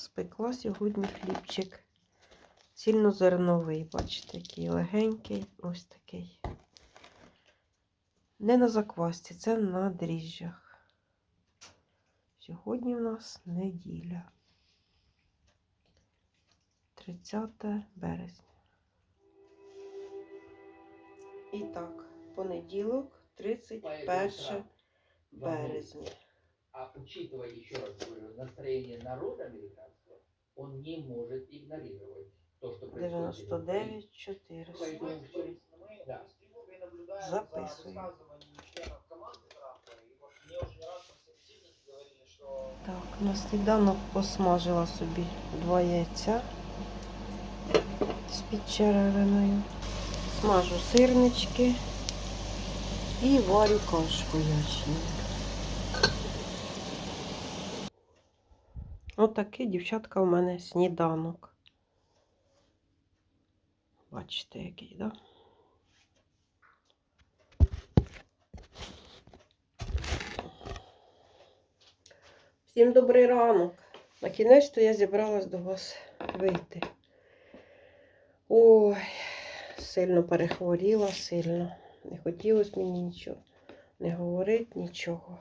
спекла сьогодні хлібчик. Цільнозерновий, бачите, який легенький, ось такий. Не на заквасці, це на дріжджах. Сьогодні в нас неділя. 30 березня. І так, понеділок, 31 березня А учитывая, еще раз говорю, настроение народа американского, он не может игнорировать то, что происходит. в Украине. 99 400. Поэтому всё- Да. Записую. Так, на сніданок посмажила собі два яйця з підчеревиною. Смажу сирнички і варю кашку ячну. Отакий, дівчатка, у мене сніданок. Бачите, який? Да? Всім добрий ранок. На кінець то я зібралась до вас вийти. Ой, сильно перехворіла, сильно. Не хотілося мені нічого. Не говорить нічого.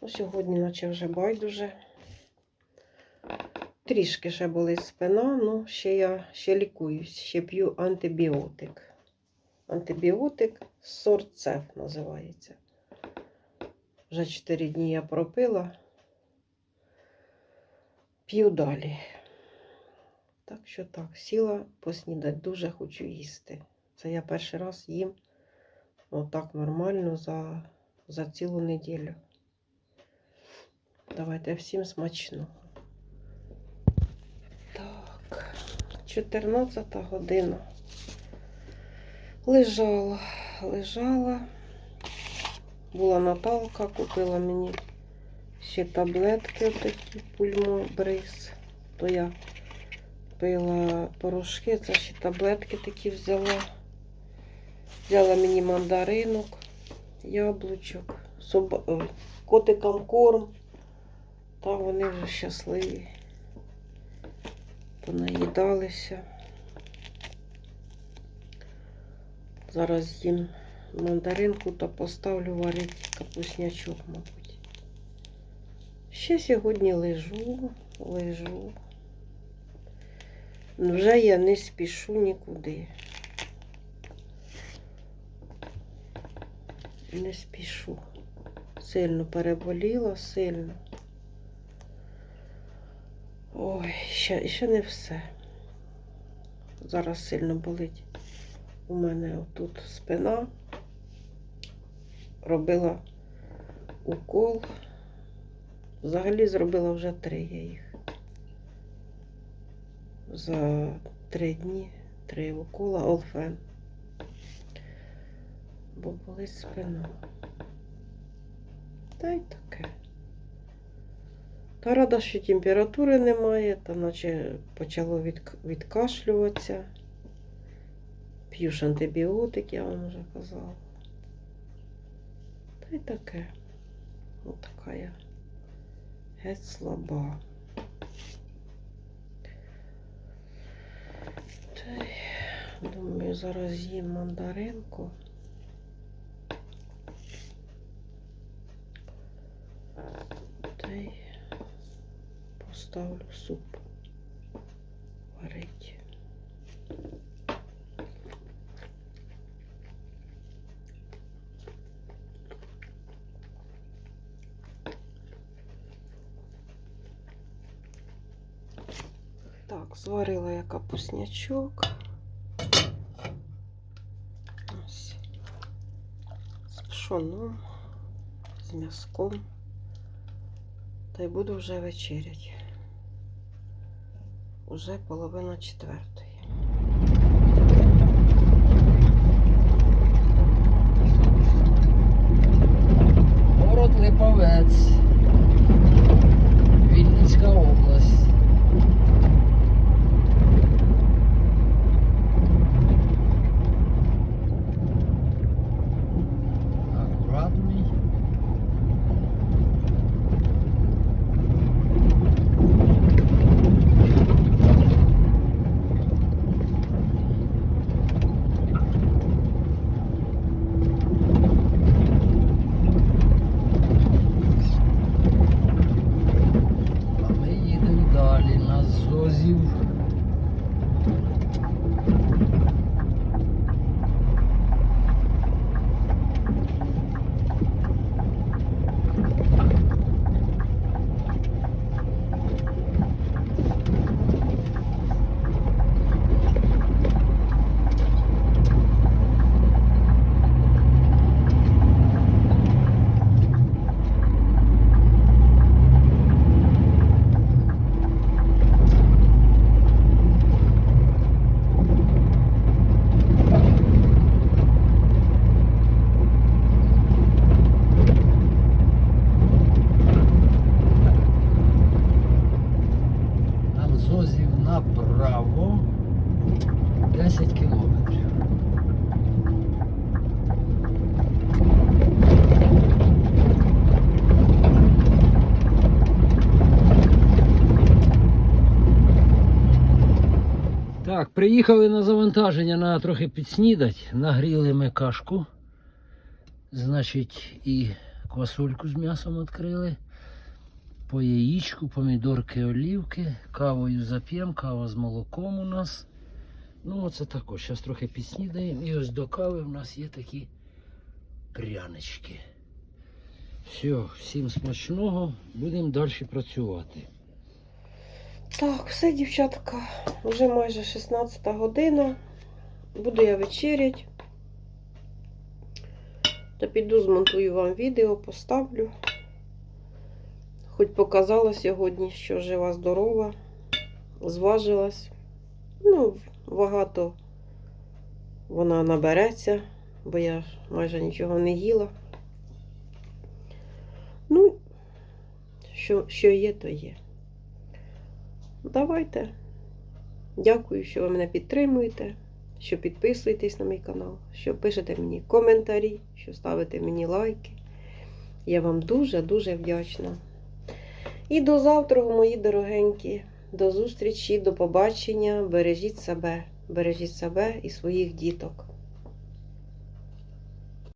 Ну, сьогодні, наче вже байдуже. Трішки ще болить спина, ну ще я ще лікуюсь, ще п'ю антибіотик. Антибіотик сорт С називається. Вже 4 дні я пропила. П'ю далі. Так що так, сіла поснідати, дуже хочу їсти. Це я перший раз їм отак нормально за, за цілу неділю. Давайте всім смачного. Так, 14 година. Лежала, лежала. Була Наталка, купила мені ще таблетки такі пульмобриз. То я пила порошки, це ще таблетки такі взяла. Взяла мені мандаринок, яблучок, соба... ой, котикам корм. Та вони вже щасливі. Понаїдалися. Зараз їм мандаринку та поставлю варити капуснячок, мабуть. Ще сьогодні лежу, лежу. Вже я не спішу нікуди. Не спішу. Сильно переболіла, сильно. Ой, ще, ще не все. Зараз сильно болить. У мене отут спина. Робила укол. Взагалі зробила вже три я їх. За три дні три укола Олфен. Бо болить спина. Та й таке. Та рада, що температури немає, та наче почало від, відкашлюватися. П'ю ж антибіотик, я вам вже казала. Та й таке. Ось така я геть слаба. Та й, думаю, зараз з'їм мандаринку. Поставлю суп варить. Так, зварила я капуснячок. Ось. З пшоном, з м'язком. Та й буду вже вечерять. Уже половина четвертої. explosivo. Так, приїхали на завантаження на трохи підснідать. Нагріли ми кашку. Значить, і квасольку з м'ясом відкрили. По яєчку, помідорки, олівки, кавою зап'ємо, кава з молоком у нас. Ну, оце також. Зараз трохи підснідаємо. І ось до кави у нас є такі прянички. Все, всім смачного, будемо далі працювати. Так, все, дівчатка, вже майже 16 година. Буду я вечерять. Та піду змонтую вам відео, поставлю. Хоч показала сьогодні, що жива, здорова, зважилась. Ну, багато вона набереться, бо я майже нічого не їла. Ну, що, що є, то є. Давайте. Дякую, що ви мене підтримуєте, що підписуєтесь на мій канал, що пишете мені коментарі, що ставите мені лайки. Я вам дуже-дуже вдячна. І до завтра, мої дорогенькі. До зустрічі, до побачення. Бережіть себе, бережіть себе і своїх діток.